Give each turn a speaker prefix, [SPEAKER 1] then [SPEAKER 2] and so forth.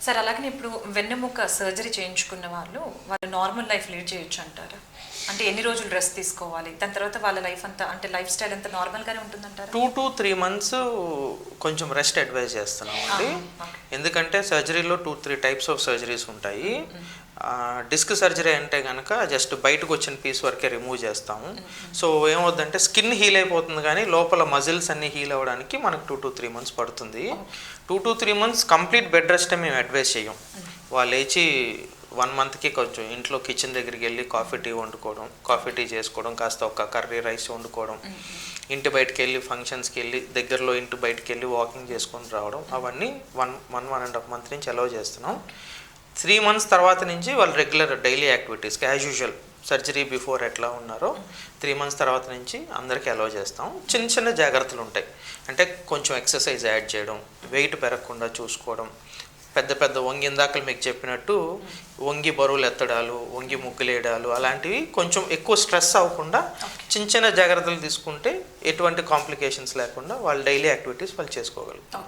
[SPEAKER 1] Sir అలాగే ఇప్పుడు వెన్నెముక సర్జరీ చేయించుకున్న వాళ్ళు వాళ్ళు నార్మల్ లైఫ్ లీడ్ చేయొచ్చు అంటారా? అంటే ఎన్ని రోజులు రెస్ట్ తీసుకోవాలి? దాని తర్వాత వాళ్ళ లైఫ్ అంతా అంటే లైఫ్ స్టైల్ అంతా నార్మల్గానే ఉంటుందంటారా?
[SPEAKER 2] టూ టు త్రీ మంత్స్ కొంచెం రెస్ట్ అడ్వైజ్ చేస్తున్నాం అండి.
[SPEAKER 1] ఆహా, okay.
[SPEAKER 2] ఎందుకంటే సర్జరీలో two three types of surgeries ఉంటాయి. డిస్క్ సర్జరీ అంటే కనుక జస్ట్ బయటకు వచ్చిన పీస్ వరకే రిమూవ్ చేస్తాము. సో ఏమవుద్దంటే స్కిన్ హీల్ అయిపోతుంది కానీ లోపల మజిల్స్ అన్ని హీల్ అవ్వడానికి మనకు టూ టు త్రీ మంత్స్ పడుతుంది. Two to three months complete bed rest మేము అడ్వైస్ చేయం వాళ్ళు లేచి వన్ మంత్కి కొంచెం ఇంట్లో కిచెన్ దగ్గరికి వెళ్ళి కాఫీ టీ వండుకోవడం కాఫీ టీ చేసుకోవడం కాస్త ఒక కర్రీ రైస్ వండుకోవడం ఇంటి బయటకు వెళ్ళి ఫంక్షన్స్కి వెళ్ళి దగ్గరలో ఇంటి బయటకు వెళ్ళి వాకింగ్ చేసుకొని రావడం అవన్నీ one one one and half month నుంచి అలౌ చేస్తున్నాం. త్రీ మంత్స్ తర్వాత నుంచి వాళ్ళు regular daily activities as usual surgery before ఎట్లా ఉన్నారో త్రీ మంత్స్ తర్వాత నుంచి అందరికీ అలౌ చేస్తాం. చిన్న చిన్న జాగ్రత్తలు ఉంటాయి. అంటే కొంచెం ఎక్సర్సైజ్ యాడ్ చేయడం వెయిట్ పెరగకుండా చూసుకోవడం పెద్ద పెద్ద వంగి ఇందాక మీకు చెప్పినట్టు వంగి బరువులు ఎత్తడాలు వంగి ముగ్గులేయడాలు అలాంటివి కొంచెం ఎక్కువ స్ట్రెస్ అవ్వకుండా చిన్న చిన్న జాగ్రత్తలు తీసుకుంటే ఎటువంటి కాంప్లికేషన్స్ లేకుండా వాళ్ళు డైలీ యాక్టివిటీస్ వాళ్ళు చేసుకోగలుగుతారు.